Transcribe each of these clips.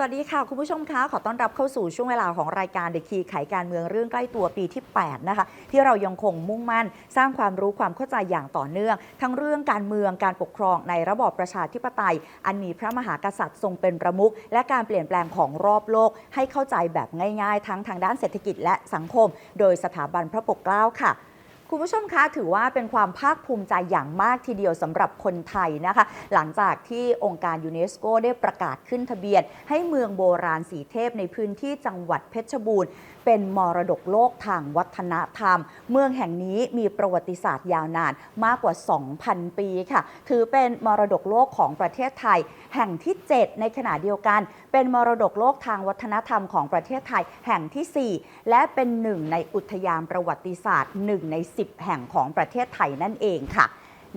สวัสดีค่ะ คุณผู้ชมคะ ขอต้อนรับเข้าสู่ช่วงเวลาของรายการ The Key ไขการเมืองเรื่องใกล้ตัวปีที่ 8 นะคะ ที่เรายังคงมุ่งมั่น สร้างความรู้ความเข้าใจอย่างต่อเนื่อง ทั้งเรื่องการเมืองการปกครองในระบอบประชาธิปไตย อันมีพระมหากษัตริย์ทรงเป็นประมุขและการเปลี่ยนแปลงของรอบโลก ให้เข้าใจแบบง่าย ๆ ทั้งทางด้านเศรษฐกิจและสังคม โดยสถาบันพระปกเกล้าค่ะ คุณผู้ชมคะถือว่าเป็นความภาคภูมิใจอย่างมากทีเดียวสำหรับคนไทยนะคะ หลังจากที่องค์การยูเนสโกได้ประกาศขึ้นทะเบียน ให้เมืองโบราณสีเทพในพื้นที่จังหวัดเพชรบูรณ์ เป็นมรดกโลกทางวัฒนธรรม เมืองแห่งนี้มีประวัติศาสตร์ยาวนานมากกว่า 2,000 ปีค่ะ ถือเป็นมรดกโลกของประเทศไทย แห่งที่ 7 ในขณะเดียวกัน เป็นมรดกโลกทางวัฒนธรรมของประเทศไทยแห่งทีสี่4 และเป็นหนึ่งในอุทยานประวัติศาสตร์ 1 ใน 10 แห่งของประเทศไทยนั่นเองค่ะ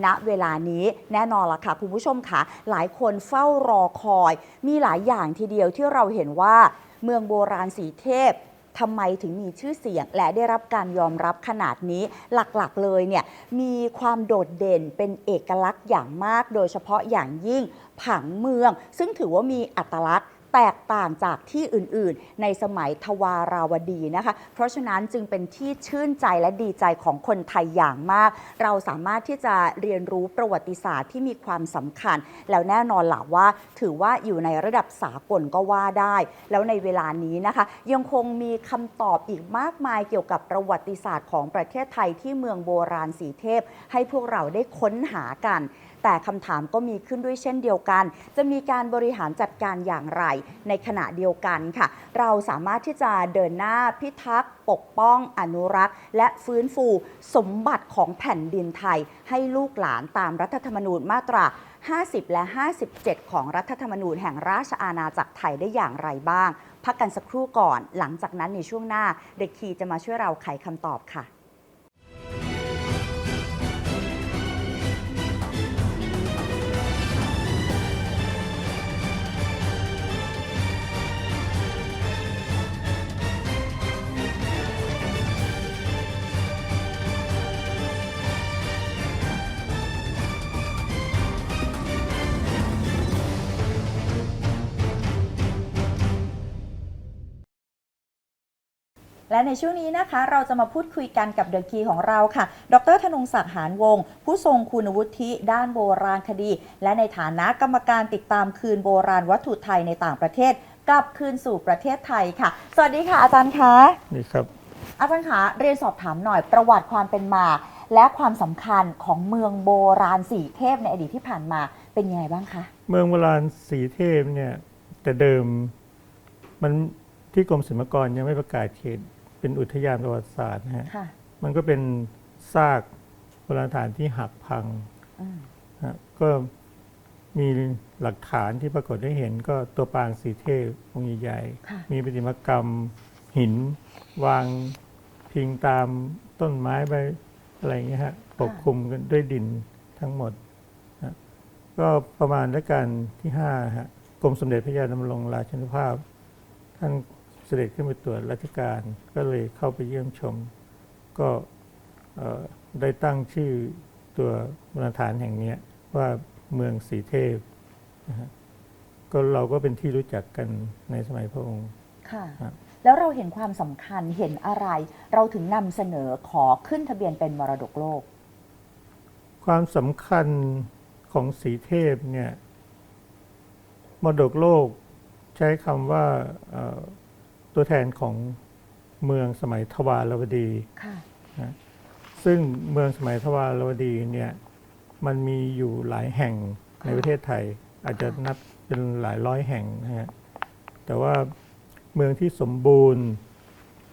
ณเวลานี้แน่นอนละค่ะ คุณผู้ชมค่ะหลายคนเฝ้ารอคอย มีหลายอย่างทีเดียวที่เราเห็นว่า เมืองโบราณสีเทพ ทำไมถึงมีชื่อเสียง และได้รับการยอมรับขนาดนี้หลักๆเลยเนี่ยมีความโดดเด่นเป็นเอกลักษณ์อย่างมาก โดยเฉพาะอย่างยิ่งผังเมือง ซึ่งถือว่ามีอัตลักษณ์ แตกต่างจากที่อื่นๆ ในสมัยทวาราวดีนะคะ เพราะฉะนั้นจึงเป็นที่ชื่นใจและดีใจของคนไทยอย่างมาก เราสามารถที่จะเรียนรู้ประวัติศาสตร์ที่มีความสำคัญ แล้วแน่นอนหล่ะว่า ถือว่าอยู่ในระดับสากลก็ว่าได้ แล้วในเวลานี้นะคะ ยังคงมีคำตอบอีกมากมายเกี่ยวกับประวัติศาสตร์ของประเทศไทยที่เมืองโบราณสีเทพ ให้พวกเราได้ค้นหากัน แต่คำถามก็มีขึ้นด้วยเช่นเดียวกัน จะมีการบริหารจัดการอย่างไร ในขณะเดียวกันค่ะ เราสามารถที่จะเดินหน้าพิทักษ์ปกป้องอนุรักษ์ และฟื้นฟูสมบัติของแผ่นดินไทย ให้ลูกหลานตามรัฐธรรมนูญมาตรา50 และ 57 ของรัฐธรรมนูญแห่งราชอาณาจักรไทยได้อย่างไรบ้าง พักกันสักครู่ก่อน หลังจากนั้นในช่วงหน้า เด็กคีจะมาช่วยเราไขคำตอบค่ะ และในช่วงนี้นะคะ เราจะมาพูดคุยกันกับเดอะคีของเราค่ะ ดรธนงศักดิ์หานวงศ์ผู้ทรงคุณวุฒิด้านโบราณคดี และในฐานะกรรมการติดตามคืนโบราณวัตถุไทยในต่างประเทศ กลับคืนสู่ประเทศไทยค่ะ สวัสดีค่ะอาจารย์คะนี่ครับ อาจารย์คะเรียนสอบถามหน่อยประวัติความเป็นมา และความสำคัญของเมืองโบราณสีเทพในอดีตที่ผ่านมาเป็นยังไงบ้างคะเมืองโบราณสีเทพเนี่ยแต่เดิมมันที่กรมศิลปากรยังไม่ประกาศเขต เป็นอุทยานประวัติศาสตร์นะฮะค่ะมันก็เป็นซากโบราณสถานที่หักพังอืมนะฮะก็มีหลักฐานที่ปรากฏให้เห็น ก็ตัวปางสีเทพองค์ใหญ่ค่ะๆมีประติมากรรมหินวางพิงตามต้นไม้ใบอะไรอย่างเงี้ยฮะปกคลุมกันด้วยดินทั้งหมดนะก็ประมาณรัชกาลที่ห้าฮะกรมสมเด็จพระยาดำรงราชานุภาพ ท่านเสด็จขึ้นไปตรวจราชการ ก็เลยเข้าไปเยี่ยมชม ก็เอ่อได้ตั้งชื่อตัวบรรณฐานแห่งเนี้ยว่าเมืองสีเทพนะฮะก็เราก็เป็นที่รู้จักกันในสมัยพระองค์ค่ะครับแล้วเราเห็นความสำคัญเห็นอะไร เราถึงนำเสนอขอขึ้นทะเบียนเป็นมรดกโลก ความสำคัญของสีเทพเนี่ยมรดกโลกใช้คำว่าเอ่อ ตัวแทนของเมืองสมัยทวารวดีค่ะซึ่งเมืองสมัยทวารวดีเนี่ยมันมีอยู่หลายแห่งในประเทศไทย อาจจะนับเป็นหลายร้อยแห่งนะฮะแต่ว่าเมืองที่สมบูรณ์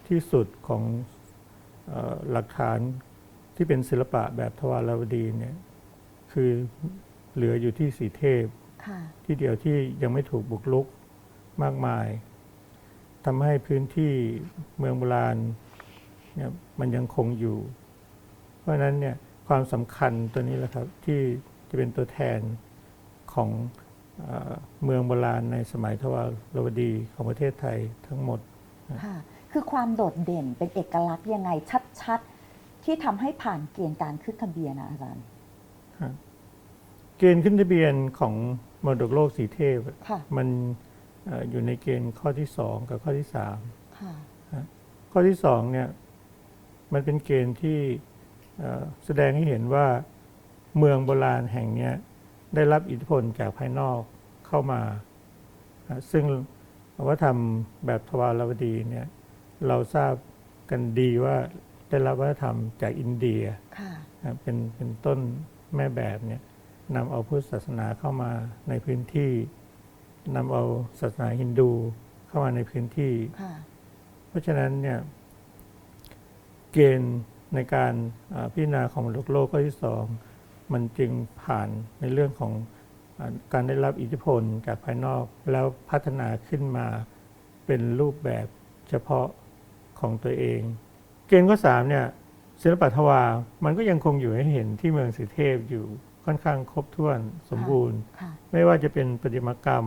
ที่สุดของเออหลักฐานที่เป็นศิลปะแบบทวารวดีเนี่ยคือเหลืออยู่ที่สีเทพค่ะที่เดียวที่ยังไม่ถูกบุกรุกมากมาย ทำให้พื้นที่เมืองโบราณเนี่ยมันยังคงอยู่ เพราะฉะนั้นเนี่ยความสำคัญตัวนี้แหละครับที่จะเป็นตัวแทนของเออเมืองโบราณในสมัยทวารวดีของประเทศไทยทั้งหมด ค่ะ คือความโดดเด่นเป็นเอกลักษณ์ยังไงชัดๆ ที่ทำให้ผ่านเกณฑ์การขึ้นทะเบียนนะอาจารย์ เกณฑ์ขึ้นทะเบียนของมรดกโลกสีเทพค่ะมันเอ่ออยู่ในเกณฑ์ข้อที่สองกับข้อที่สามค่ะข้อที่สองเนี่ยมันเป็นเกณฑ์ที่เอ่อแสดงให้เห็นว่าเมืองโบราณแห่งเนี้ยได้รับอิทธิพลจากภายนอกเข้ามาอะซึ่งวัฒนธรรมแบบทวารวดีเนี่ยเราทราบกันดีว่าได้รับวัฒนธรรมจากอินเดียค่ะนะเป็นเป็นต้นแม่แบบเนี่ยนำเอาพุทธศาสนาเข้ามาในพื้นที่ นำเอาศาสนาฮินดูเข้ามาในพื้นที่ ค่ะ เพราะฉะนั้นเนี่ยเกณฑ์ในการอ่าพิจารณาของมรดกโลกข้อที่สองมันจึงผ่านในเรื่องของอาการได้รับอิทธิพลจากภายนอก แล้วพัฒนาขึ้นมาเป็นรูปแบบเฉพาะของตัวเอง เกณฑ์ข้อสามเนี่ยศิลปะทวารมันก็ยังคงอยู่ให้เห็นที่เมืองสีเทพอยู่ค่อนข้างครบถ้วนสมบูรณ์ ค่ะ ไม่ว่าจะเป็นประติมากรรม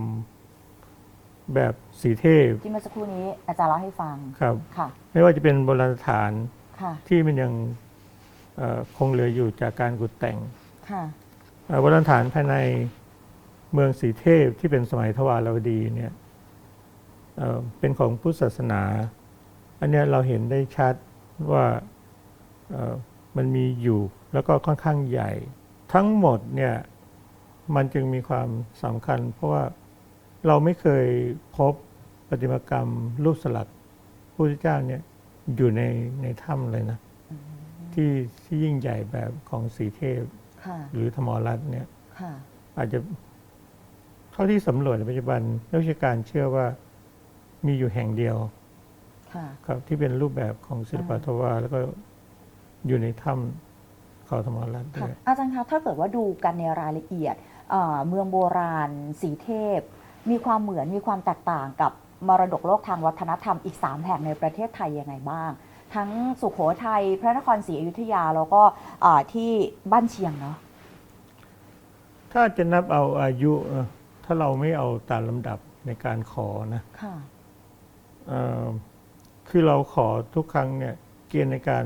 แบบสีเทพที่เมื่อสักครู่นี้อาจารย์เล่าให้ฟังครับ ค่ะ ไม่ว่าจะเป็นโบราณสถานค่ะ ที่มันยังเอ่อคงเหลืออยู่จากการกุดแต่งค่ะ เอ่อโบราณสถานภายในเมืองสีเทพที่เป็นสมัยทวารวดีเนี่ยเอ่อเป็นของพุทธศาสนา อันเนี้ยเราเห็นได้ชัดว่าเอ่อมันมีอยู่แล้วก็ค่อนข้างใหญ่ ทั้งหมดเนี่ยมันจึงมีความสำคัญ เพราะว่า เราไม่เคยพบประติมากรรมรูปสลักพระพุทธเจ้าเนี่ยอยู่ในในถ้ำเลยนะ ที่ที่ยิ่งใหญ่แบบของสีเทพ ค่ะ หรือธรรมรัตน์เนี่ย ค่ะ อาจจะเท่าที่สำรวจในปัจจุบันนักวิชาการเชื่อว่ามีอยู่แห่งเดียวค่ะ ครับที่เป็นรูปแบบของศิลปะทวารแล้วก็อยู่ในถ้ำเขาธรรมรัตน์ด้ค่ะ วย อาจารย์คะ ถ้าเกิดว่าดูกันในรายละเอียดเอ่อเมืองโบราณ สีเทพ มีความเหมือนมีความแตกต่างกับมรดกโลกทางวัฒนธรรมอีก 3 แห่งในประเทศไทยยังไงบ้าง ทั้งสุโขทัยพระนครศรีอยุธยาแล้วก็เอ่อที่บ้านเชียงเนาะถ้าจะนับเอาอายุเอ่อถ้าเราไม่เอาตามลำดับในการขอนะค่ะเอ่อคือเราขอทุกครั้งเนี่ยเกณฑ์ในการ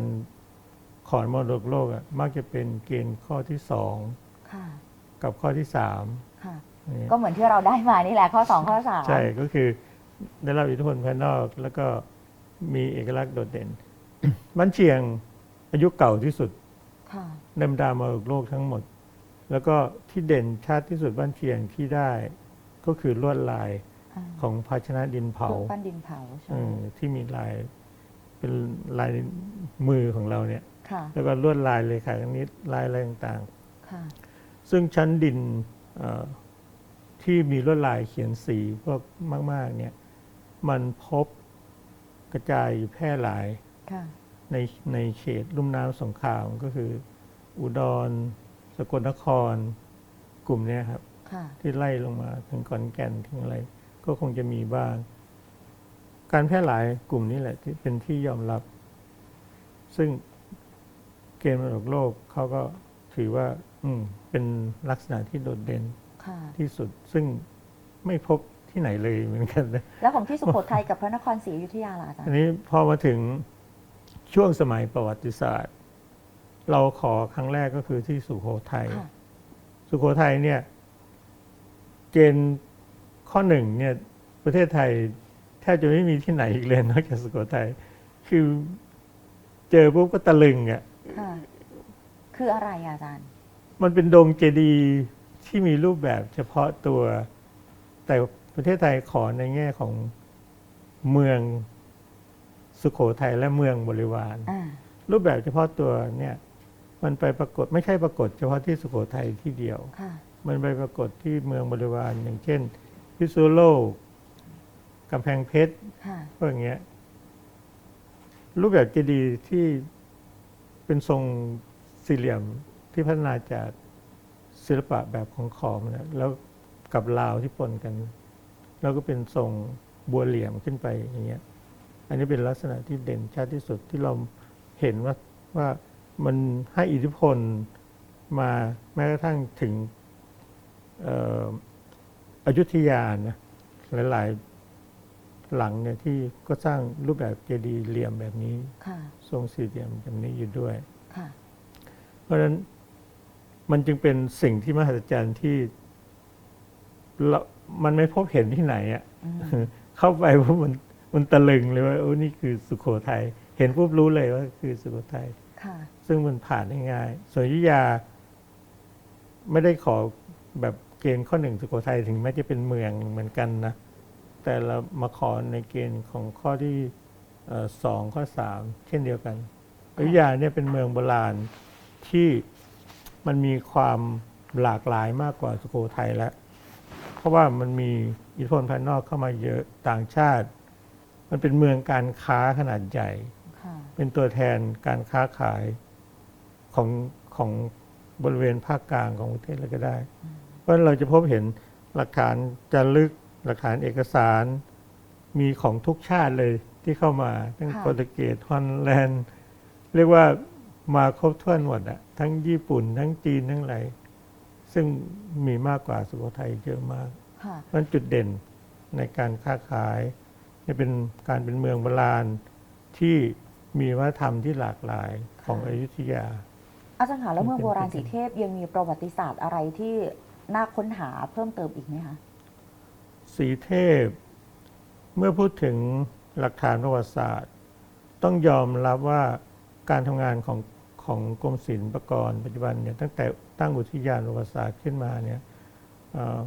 ขอมรดกโลกอะมักจะเป็นเกณฑ์ข้อที่สองค่ะกับข้อที่สามค่ะนี่ ก็เหมือนที่เราได้มานี่แหละข้อ 2 ข้อ 3 ใช่ก็คือได้รับอิทธิพลภายนอกแล้วก็มีเอกลักษณ์โดดเด่น บ้านเชียงอายุเก่าที่สุดค่ะในบรรดามรดกโลกทั้งหมด แล้วก็ที่เด่นชัดที่สุดบ้านเชียงที่ได้ก็คือลวดลายอ่าของภาชนะดินเผาเครื่องปั้นดินเผาใช่เออที่มีลายเป็นลายมือของเราเนี่ยค่ะแล้วก็ลวดลายเลยค่ะนิดลายอะไรต่างค่ะๆซึ่งชั้นดินเอ่อ ที่มีลวดลายเขียนสีพวกมาก ๆ เนี่ย มันพบกระจายอยู่แพร่หลายค่ะในในเขตลุ่มน้ำสงครามก็คือ อุดร สกลนคร กลุ่มเนี้ยครับค่ะที่ไล่ลงมาถึงขอนแก่นถึงอะไร ก็คงจะมีบ้าง การแพร่หลายกลุ่มนี้แหละที่เป็นที่ยอมรับ ซึ่งเกมระดับโลกเขาก็ถือว่า อืมเป็นลักษณะที่โดดเด่นค่ะ ที่สุดซึ่งไม่พบที่ไหนเลยเหมือนกันนะแล้วของที่สุโขทัยกับพระนครศรีอยุธยาล่ะอาจารอันย์นี้พอมาถึงช่วงสมัยประวัติศาสตร์ เราขอครั้งแรกก็คือที่สุโขทัยค่ะสุโขทัยเนี่ยเกณฑ์ข้อหนึ่งเนี่ยประเทศไทยแทบจะไม่มีที่ไหนอีกเลยนอกจากสุโขทัยคือเจอปุ๊บก็ตะลึงอะค่ะคืออะไรอะอาจารย์ มันเป็นดงเจดีย์ ที่มีรูปแบบเฉพาะตัว แต่ประเทศไทยขอในแง่ของเมืองสุโขทัยและเมืองบริวารอ่ารูปแบบเฉพาะตัวเนี่ย มันไปปรากฏไม่ใช่ปรากฏเฉพาะที่สุโขทัยที่เดียวค่ะมันไปปรากฏที่เมืองบริวารอย่างเช่น พิษณุโลกกำแพงเพชรค่ะพวกอย่างเงี้ย รูปแบบเจดีย์ที่เป็นทรงสี่เหลี่ยมที่พัฒนาจาก ศิลปะแบบของขอมนะแล้วกับลาวที่ปนกัน แล้วก็เป็นทรงบัวเหลี่ยมขึ้นไปอย่างเงี้ยอันนี้เป็นลักษณะที่เด่นชัดที่สุดที่เราเห็นว่าว่ามันให้อิทธิพลมาแม้กระทั่งถึงเอ่ออยุธยานะหลาย ๆ หลังเนี่ยที่ก็สร้างรูปแบบเจดีย์เหลี่ยมแบบนี้ค่ะทรงสี่เหลี่ยมแบบนี้อยู่ด้วยค่ะเพราะฉะนั้น มันจึงเป็นสิ่งที่มหัศจรรย์ที่เรามันไม่พบเห็นที่ไหนอะอืมเข้าไปเพราะมันมันตะลึงเลยว่าโอ้นี่คือสุโขทัยเห็นปุ๊บรู้เลยว่าคือสุโขทัยค่ะซึ่งมันผ่านได้ง่ายส่วนอยุธยา ไม่ได้ขอแบบเกณฑ์ข้อหนึ่งสุโขทัยถึงแม้จะเป็นเมืองเหมือนกันนะ แต่เรามาขอในเกณฑ์ของข้อที่เอ่อสองข้อสามเช่นเดียวกันอยุธยาเนี่ยเป็นเมืองโบราณที่ มันมีความหลากหลายมากกว่าสุโขทัยแล้ว เพราะว่ามันมีอิทธิพลภายนอกเข้ามาเยอะต่างชาติ มันเป็นเมืองการค้าขนาดใหญ่ค่ะเป็นตัวแทนการค้าขายของของบริเวณภาคกลางของประเทศเลยก็ได้ เพราะฉะนั้นเราจะพบเห็นหลักฐานจารึกหลักฐานเอกสารมีของทุกชาติเลยที่เข้ามา ทั้งค่ะโปรตุเกสฮอลแลนด์ เรียกว่ามาครบถ้วนหมดอะ ทั้งญี่ปุ่น ทั้งจีนทั้งอะไรซึ่งมีมากกว่าสุโขทัยเยอะมากค่ะเพราะฉะนั้นจุดเด่นในการค้าขายเนี่ยเป็นการเป็นเมืองโบราณที่มีวัฒนธรรมที่หลากหลายของอยุธยา อาจารย์คะแล้วเมืองเป็นโบราณเป็นสีเทพยังมีประวัติศาสตร์อะไรที่น่าค้นหาเพิ่มเติมอีกไหมคะสีเทพ เมื่อพูดถึงหลักฐานประวัติศาสตร์ ต้องยอมรับว่าการทำงานของ ของกรมศิลปากรปัจจุบันเนี่ยตั้งแต่ตั้งอุทยานประวัติศาสตร์ขึ้นมาเนี่ยเอ่อ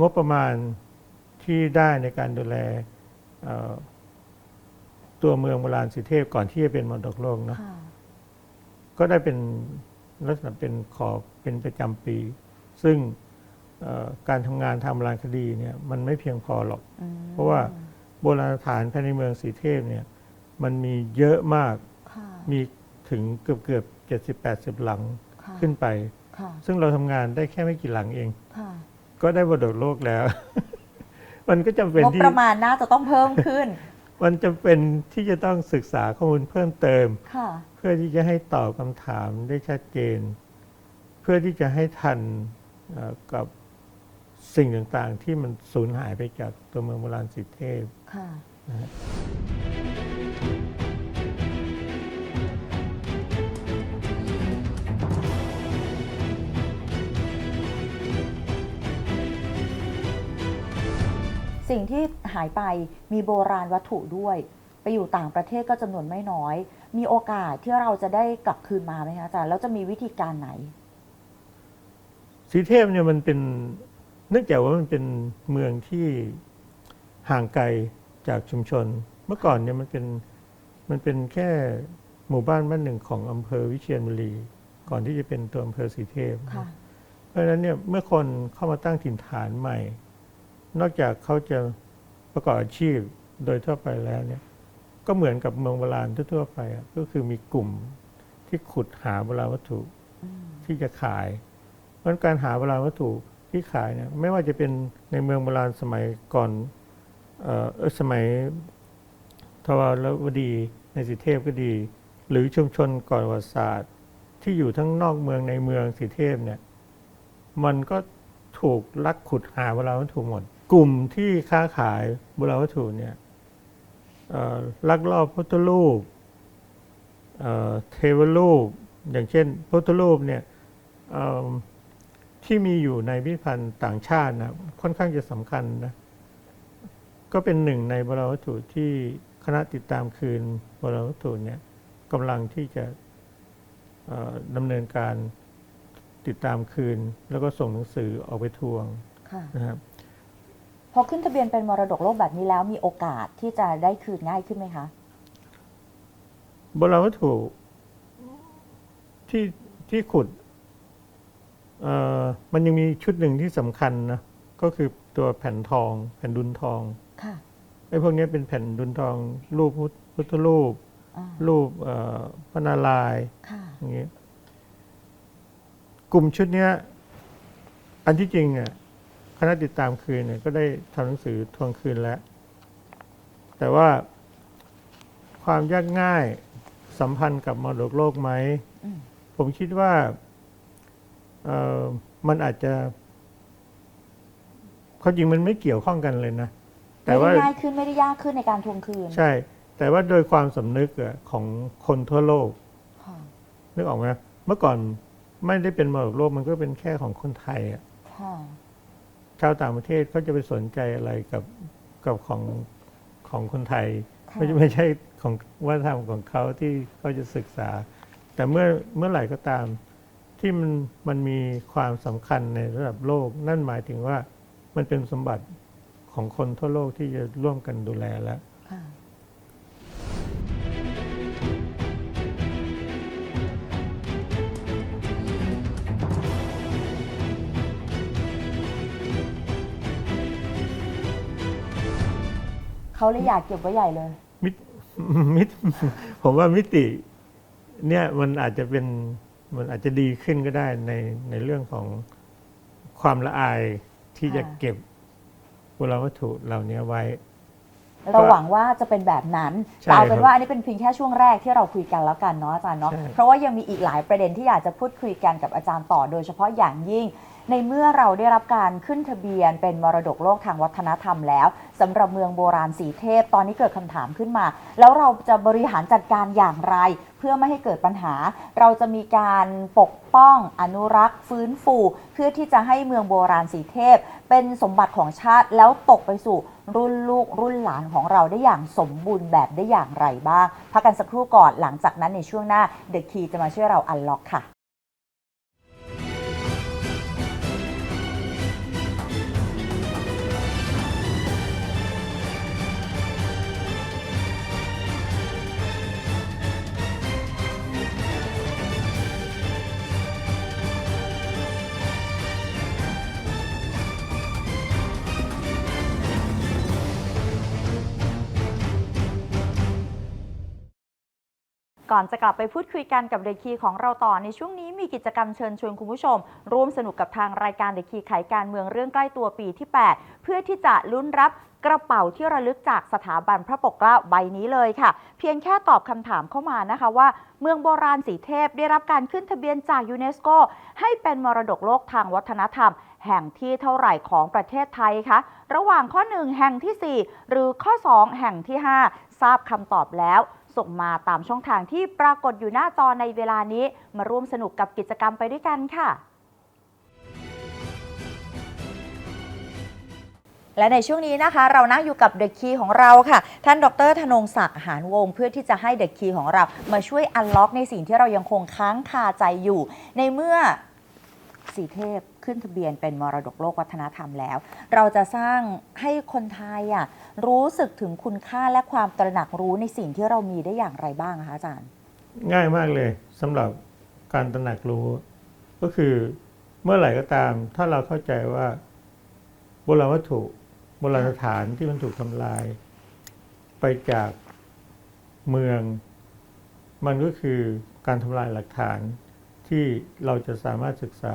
งบประมาณที่ได้ในการดูแลเอ่อตัวเมืองโบราณสีเทพก่อนที่จะเป็นมรดกโลกเนอะค่ะก็ได้เป็นลักษณะเป็นขอบเป็นประจำปี ซึ่งเอ่อการทำงานทำโบราณคดีเนี่ยมันไม่เพียงพอหรอกอืมเพราะว่าโบราณสถานภายในเมืองสีเทพเนี่ยมันมีเยอะมากค่ะมี ถึงเกือบเกือบเจ็ดสิบแปดสิบหลังค่ะขึ้นไป ค่ะซึ่งเราทำงานได้แค่ไม่กี่หลังเอง ค่ะก็ได้บดกโลกแล้ว มันก็จำเป็นงบที่ประมาณน่าจะต้องเพิ่มขึ้น มันจำเป็นที่จะต้องศึกษาข้อมูลเพิ่มเติม ค่ะ เพื่อที่จะให้ตอบคำถามได้ชัดเจน เพื่อที่จะให้ทันเอ่อกับสิ่งต่างๆ ที่มันสูญหายไปจากตัวเมืองโบราณสีเทพ ค่ะ สิ่งที่หายไปมีโบราณวัตถุด้วย ไปอยู่ต่างประเทศก็จำนวนไม่น้อย มีโอกาสที่เราจะได้กลับคืนมาไหมคะอาจารย์แล้วจะมีวิธีการไหน สีเทพเนี่ยมันเป็นเนื่องจากว่ามันเป็นเมืองที่ห่างไกลจากชุมชน เมื่อก่อนเนี่ยมันเป็นมันเป็นแค่หมู่บ้านบ้านหนึ่งของอำเภอวิเชียรบุรี ก่อนที่จะเป็นตัวอำเภอสีเทพ ค่ะ เพราะฉะนั้นเนี่ยเมื่อคนเข้ามาตั้งถิ่นฐานใหม่ นอกจากเขาจะประกอบอาชีพโดยทั่วไปแล้วเนี่ยก็เหมือนกับเมืองโบราณทั่วๆไปอะก็คือมีกลุ่มที่ขุดหาโบราณวัตถุอืมที่จะขาย เพราะฉะนั้นการหาโบราณวัตถุที่ขายเนี่ยไม่ว่าจะเป็นในเมืองโบราณสมัยก่อนเอ่อเอ่อสมัยทวารวดีในสิเทพก็ดี หรือชุมชนก่อนประวัติศาสตร์ ที่อยู่ทั้งนอกเมืองในเมืองสิเทพเนี่ยมันก็ถูกลักขุดหาโบราณวัตถุหมด กลุ่มที่ค้าขายโบราณวัตถุเนี่ยเอ่อลักลอบพุทธรูปเอ่อเทวรูป อย่างเช่นพุทธรูปเนี่ยเอิ่มที่มีอยู่ในพิพิธภัณฑ์ต่างชาตินะค่อนข้างจะสำคัญนะก็เป็นหนึ่งในโบราณวัตถุที่คณะติดตามคืนโบราณวัตถุเนี่ยกำลังที่จะเอ่อดำเนินการติดตามคืน แล้วก็ส่งหนังสือออกไปทวงค่ะนะครับพ อขึ้นทะเบียนเป็นมรดกโลกแบบนี้แล้วมีโอกาสที่จะได้คืนง่ายขึ้นไหมคะโบราณวัตถุที่ที่ขุดเอ่อมันยังมีชุดหนึ่งที่สำคัญนะก็คือตัวแผ่นทอง แผ่นดุนทองค่ะไอ้พวกนี้เป็นแผ่นดุนทอง รูปพุทธพุทธรูปอ่ารูปเอ่อพระนารายณ์ค่ะอย่างนี้กลุ่มชุดเนี้ย อันที่จริงอะ คณะติดตามคืนเนี่ยก็ได้ทำหนังสือทวงคืนแล้ว แต่ว่าความยากง่ายสัมพันธ์กับมรดกโลกไหมอืมผมคิดว่าเอ่อมันอาจจะความจริงมันไม่เกี่ยวข้องกันเลยนะ แต่ไม่ว่าได้ง่ายขึ้นไม่ได้ยากขึ้นในการทวงคืน ใช่ แต่ว่าโดยความสำนึกอะของคนทั่วโลกค่ะนึกออกไหมเมื่อก่อนไม่ได้เป็นมรดกโลกมันก็เป็นแค่ของคนไทยอะค่ะ ชาวต่างประเทศเขาจะไปสนใจอะไรกับกับของของคนไทยค่ะไม่ใช่ไม่ใช่ของวัฒนธรรมของเขาที่เขาจะศึกษา แต่เมื่อเมื่อไหร่ก็ตามที่มันมันมีความสำคัญในระดับโลก นั่นหมายถึงว่ามันเป็นสมบัติของคนทั่วโลกที่จะร่วมกันดูแลแล้ว เขาเลยอยากเก็บไว้ใหญ่เลย มิตมิตผมว่ามิติ เนี่ยมันอาจจะเป็นมันอาจจะดีขึ้นก็ได้ในในเรื่องของความละอายที่จะค่ะเก็บโบราณวัตถุเหล่านี้ไว้ เราหวังว่าจะเป็นแบบนั้นใช่แต่เอาเป็นครับว่าอันนี้เป็นเพียงแค่ช่วงแรกที่เราคุยกันแล้วกันเนาะอาจารย์เนาะใช่เพราะว่ายังมีอีกหลายประเด็นที่อยากจะพูดคุยกันกับอาจารย์ต่อโดยเฉพาะอย่างยิ่ง ในเมื่อเราได้รับการขึ้นทะเบียนเป็นมรดกโลกทางวัฒนธรรมแล้วสำหรับเมืองโบราณสีเทพตอนนี้เกิดคำถามขึ้นมา แล้วเราจะบริหารจัดการอย่างไร เพื่อไม่ให้เกิดปัญหา เราจะมีการปกป้องอนุรักษ์ ฟื้นฟู เพื่อที่จะให้เมืองโบราณสีเทพ เป็นสมบัติของชาติแล้วตกไปสู่รุ่นลูกรุ่นหลานของเราได้อย่างสมบูรณ์แบบได้อย่างไรบ้างพักกันสักครู่ก่อนหลังจากนั้นในช่วงหน้าเดอะคีจะมาช่วยเราอันล็อกค่ะ ก่อนจะกลับไปพูดคุยกันกับเดคีของเราต่อในช่วงนี้มีกิจกรรมเชิญชวนคุณผู้ชม ร่วมสนุกกับทางรายการเดคีไขการเมืองเรื่องใกล้ตัวปีที่ 8 เพื่อที่จะลุ้นรับกระเป๋าที่ระลึกจากสถาบันพระปกเกล้าใบนี้เลยค่ะ เพียงแค่ตอบคำถามเข้ามานะคะว่า เมืองโบราณสีเทพได้รับการขึ้นทะเบียนจากยูเนสโก ให้เป็นมรดกโลกทางวัฒนธรรม แห่งที่เท่าไหร่ของประเทศไทยคะระหว่างข้อ 1 แห่งทีสี่4 หรือข้อ 2 แห่งที่ 5 ทราบคำตอบแล้ว ส่งมาตามช่องทางที่ปรากฏอยู่หน้าจอในเวลานี้ มาร่วมสนุกกับกิจกรรมไปด้วยกันค่ะ และในช่วงนี้นะคะ เรานั่งอยู่กับเดอะคีของเราค่ะ ท่านดรธนงศักดิ์หานวงศ์เพื่อที่จะให้เดอะคีของเรา มาช่วยอันล็อกในสิ่งที่เรายังคงค้างคาใจอยู่ ในเมื่อสีเทพ ขึ้นทะเบียนเป็นมรดกโลกวัฒนธรรมแล้ว เราจะสร้างให้คนไทยอะรู้สึกถึงคุณค่าและความตระหนักรู้ในสิ่งที่เรามีได้อย่างไรบ้างคะอาจารย์ ง่ายมากเลยสำหรับการตระหนักรู้ ก็คือเมื่อไหร่ก็ตาม ถ้าเราเข้าใจว่าโบราณวัตถุโบราณสถานที่มันถูกทำลาย ไปจากเมือง มันก็คือการทำลายหลักฐานที่เราจะสามารถศึกษา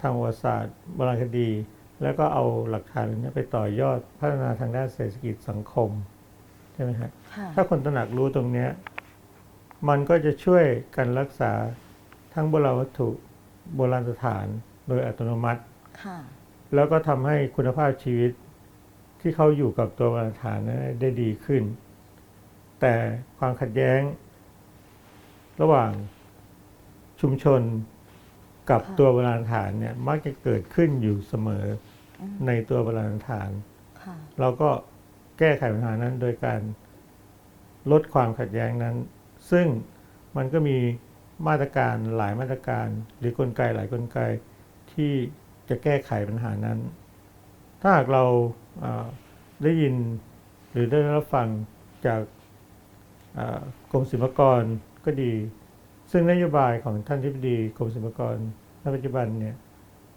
ทางประวัติศาสตร์โบราณคดี แล้วก็เอาหลักฐานเหล่านี้ไปต่อยอดพัฒนาทางด้านเศรษฐกิจสังคมใช่ไหมฮะค่ะถ้าคนตระหนักรู้ตรงเนี้ยมันก็จะช่วยกันรักษาทั้งโบราณวัตถุโบราณสถานโดยอัตโนมัติค่ะแล้วก็ทำให้คุณภาพชีวิตที่เขาอยู่กับตัวโบราณสถานนั้นได้ดีขึ้น แต่ความขัดแย้ง ระหว่างชุมชน กับค่ะตัวโบราณสถานเนี่ยมักจะเกิดขึ้นอยู่เสมออืมในตัวโบราณสถานค่ะเราก็แก้ไขปัญหานั้นโดยการลดความขัดแย้งนั้น ซึ่งมันก็มีมาตรการหลายมาตรการ หรือกลไกหลายกลไกที่จะแก้ไขปัญหานั้น ถ้าหากเราเอ่อได้ยินหรือได้รับฟังจากเอ่อกรมศิลปากรก็ดี ซึ่งนโยบายของท่านทิบดีกรมศิลปากร ณปัจจุบันเนี่ย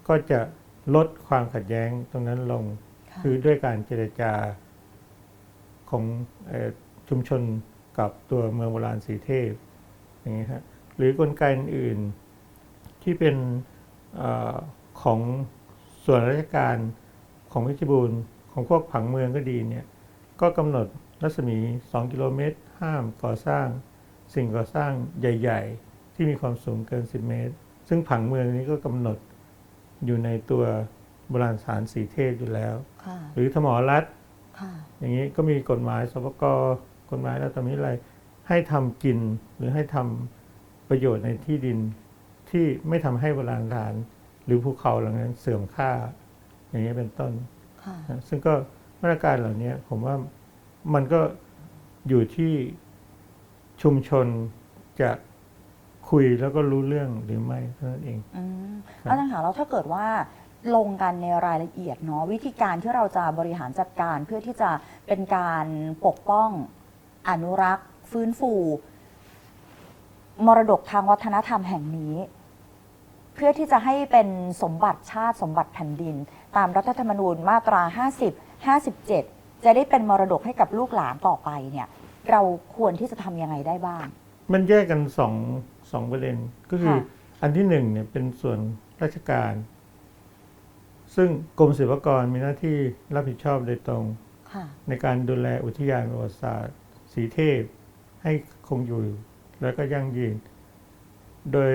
ก็จะลดความขัดแย้งตรงนั้นลงค่ะคือด้วยการเจรจาของเอ่อชุมชนกับตัวเมืองโบราณสีเทพอย่างนี้ฮะหรือกลไกอื่นๆที่เป็นเออของส่วนราชการของเพชรบูรณ์ของพวกผังเมืองก็ดีเนี่ยก็กำหนดรัศมี 2 กิโลเมตร ห้ามก่อสร้าง สิ่งก่อสร้างใหญ่ ๆ ที่มีความสูงเกิน 10 เมตร ซึ่งผังเมืองนี้ก็กำหนดอยู่ในตัวโบราณสถานสีเทพอยู่แล้ว ค่ะหรือถมอรัฐ ค่ะอย่างนี้ก็มีกฎหมายสปกกฎหมายแล้วตอนนี้อะไรให้ทำกินหรือให้ทำประโยชน์ในที่ดินที่ไม่ทำให้โบราณสถาน หรือภูเขาเหล่านั้นเสื่อมค่า อย่างนี้เป็นต้นค่ะนะซึ่งก็มาตรการเหล่านี้ผมว่ามันก็อยู่ที่ชุมชนจะ คุยแล้วก็รู้เรื่องหรือไม่เท่านั้นเอง อืมครับ อาจารย์คะแล้วถ้าเกิดว่าลงกันในรายละเอียดเนาะวิธีการที่เราจะบริหารจัดการเพื่อที่จะเป็นการปกป้องอนุรักษ์ ฟื้นฟู มรดกทางวัฒนธรรมแห่งนี้ เพื่อที่จะให้เป็นสมบัติชาติสมบัติแผ่นดิน ตามรัฐธรรมนูญมาตรา 50 57 จะได้เป็นมรดกให้กับลูกหลานต่อไปเนี่ย เราควรที่จะทำยังไงได้บ้าง มันแยกกันสอง สองประเด็นก็คือ ค่ะ อันที่หนึ่งเนี่ยเป็นส่วนราชการ ซึ่งกรมศิลปากรมีหน้าที่รับผิดชอบโดยตรง ค่ะ ในการดูแลอุทยานประวัติศาสตร์สีเทพ ให้คงอยู่แล้วก็ยั่งยืน โดย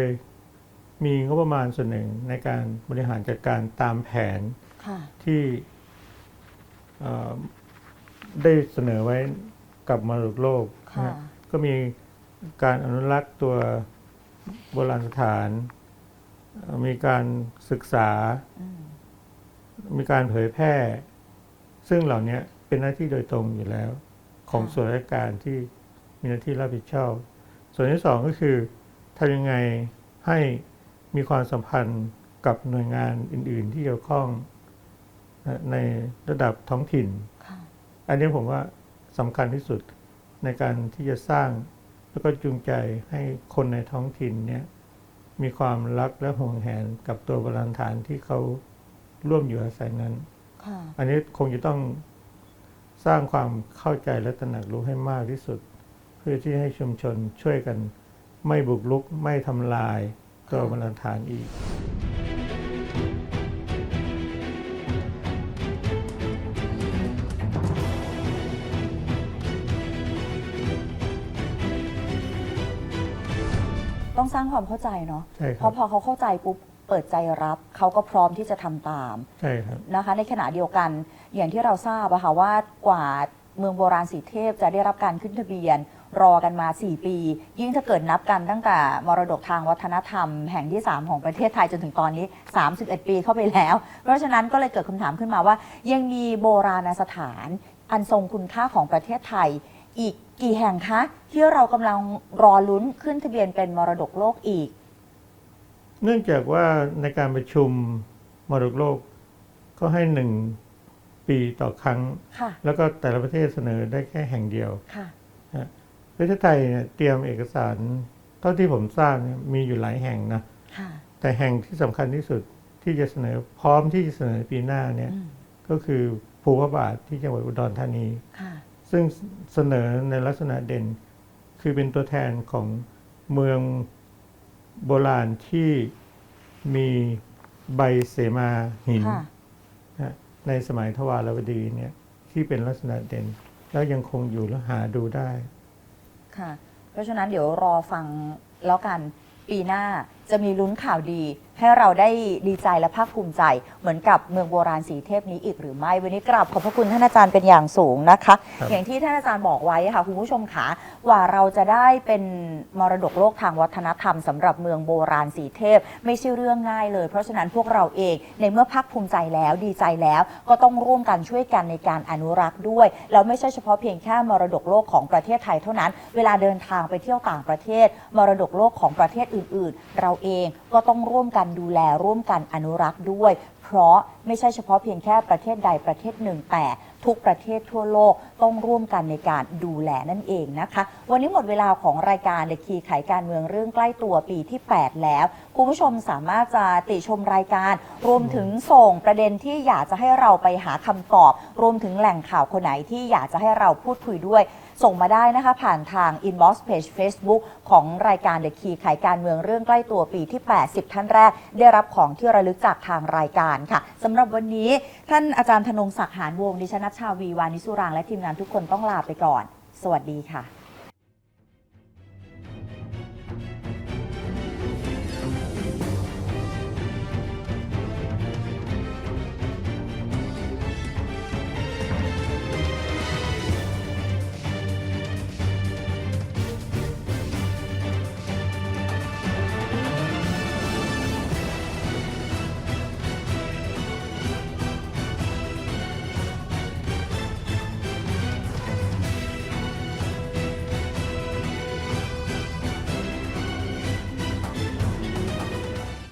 มีงบประมาณส่วนหนึ่งในการบริหารจัดการตามแผนค่ะ ที่เอ่อได้เสนอไว้กับมรดกโลกนะค่ะ ฮะก็มีการอนุรักษ์ตัว โบราณสถานเอ่อมีการศึกษาอืมมีการเผยแพร่ ซึ่งเหล่านี้เป็นหน้าที่โดยตรงอยู่แล้ว ของส่วนราชการที่มีหน้าที่รับผิดชอบ ส่วนที่สองก็คือทำยังไงให้มีความสัมพันธ์กับหน่วยงานอื่น ๆ ที่เกี่ยวข้องนะในระดับท้องถิ่นค่ะอันนี้ผมว่าสำคัญที่สุดในการที่จะสร้าง แล้วก็จูงใจให้คนในท้องถิ่นเนี่ยมีความรักและห่วงแหนกับตัวโบราณฐานที่เขาร่วมอยู่อาศัยนั้นค่ะอันนี้คงจะต้องสร้างความเข้าใจและตระหนักรู้ให้มากที่สุด เพื่อที่ให้ชุมชนช่วยกันไม่บุกรุกไม่ทำลายตัวโบราณฐานอีก ต้องสร้างความเข้าใจเนาะใช่คเพรับราะพอเขาเข้าใจปุ๊บเปิดใจรับ เขาก็พร้อมที่จะทำตามใช่ครับ นะคะ ในขณะเดียวกันอย่างที่เราทราบอะค่ะว่ากว่าเมืองโบราณสีเทพจะได้รับการขึ้นทะเบียน รอกันมา 4 ปี ยิ่งถ้าเกิดนับกันตั้งแต่มรดกทางวัฒนธรรมแห่งที่ 3 ของประเทศไทยจนถึงตอนนี้ 31 ปีเข้าไปแล้ว เพราะฉะนั้นก็เลยเกิดคำถามขึ้นมาว่า ยังมีโบราณสถาน อันทรงคุณค่าของประเทศไทยอีก กี่แห่งคะ ที่เรากำลังรอลุ้นขึ้นทะเบียนเป็นมรดกโลกอีก เนื่องจากว่าในการประชุมมรดกโลกก็ให้หนึ่งปีต่อครั้ง ค่ะ แล้วก็แต่ละประเทศเสนอได้แค่แห่งเดียวค่ะประเทศไทยเนี่ยเตรียมเอกสารเท่าที่ผมทราบเนี่ยมีอยู่หลายแห่งนะ ค่ะ แต่แห่งที่สำคัญที่สุดที่จะเสนอพร้อมที่จะเสนอปีหน้าเนี่ยอืมก็คือภูพระบาทที่จังหวัดอุดรธานี ค่ะ ซึ่งเสนอในลักษณะเด่น คือเป็นตัวแทนของเมืองโบราณที่มีใบเสมาหินค่ะนะในสมัยทวารวดีเนี่ยที่เป็นลักษณะเด่น แล้วยังคงอยู่และหาดูได้ ค่ะ เพราะฉะนั้นเดี๋ยวรอฟังแล้วกันปีหน้า จะมีลุ้นข่าวดี ให้เราได้ดีใจและภาคภูมิใจ เหมือนกับเมืองโบราณสีเทพนี้อีกหรือไม่ วันนี้กราบขอบพระคุณท่านอาจารย์เป็นอย่างสูงนะคะครับอย่างที่ท่านอาจารย์บอกไว้ค่ะคุณผู้ชมคะกว่าเราจะได้เป็นมรดกโลกทางวัฒนธรรมสำหรับเมืองโบราณสีเทพ ไม่ใช่เรื่องง่ายเลย เพราะฉะนั้นพวกเราเองในเมื่อภาคภูมิใจแล้วดีใจแล้ว ก็ต้องร่วมกันช่วยกันในการอนุรักษ์ด้วยแล้วไม่ใช่เฉพาะเพียงแค่มรดกโลกของประเทศไทยเท่านั้น เวลาเดินทางไปเที่ยวต่างประเทศ มรดกโลกของประเทศอื่น ๆ เราเองก็ต้องร่วมกันดูแลร่วมกันอนุรักษ์ด้วย เพราะไม่ใช่เฉพาะเพียงแค่ประเทศใดประเทศหนึ่งแต่ทุกประเทศทั่วโลกต้องร่วมกันในการดูแลนั่นเองนะคะ วันนี้หมดเวลาของรายการเดคีไขการเมืองเรื่องใกล้ตัวปีที่ 8 แล้ว คุณผู้ชมสามารถจะติชมรายการ รวมถึงส่งประเด็นที่อยากจะให้เราไปหาคำตอบ รวมถึงแหล่งข่าวคนไหนที่อยากจะให้เราพูดคุยด้วย ส่งมาได้นะคะ ผ่านทาง inbox page Facebook ของรายการ The Key ไขการเมืองเรื่องใกล้ตัวปีที่ 80 ท่านแรก ได้รับของที่ระลึกจากทางรายการค่ะสำหรับวันนี้ท่านอาจารย์ธนงศักดิ์หานวงศ์ดิฉันนัชชาวีวานิสุรางค์และทีมงานทุกคนต้องลาไปก่อน สวัสดีค่ะ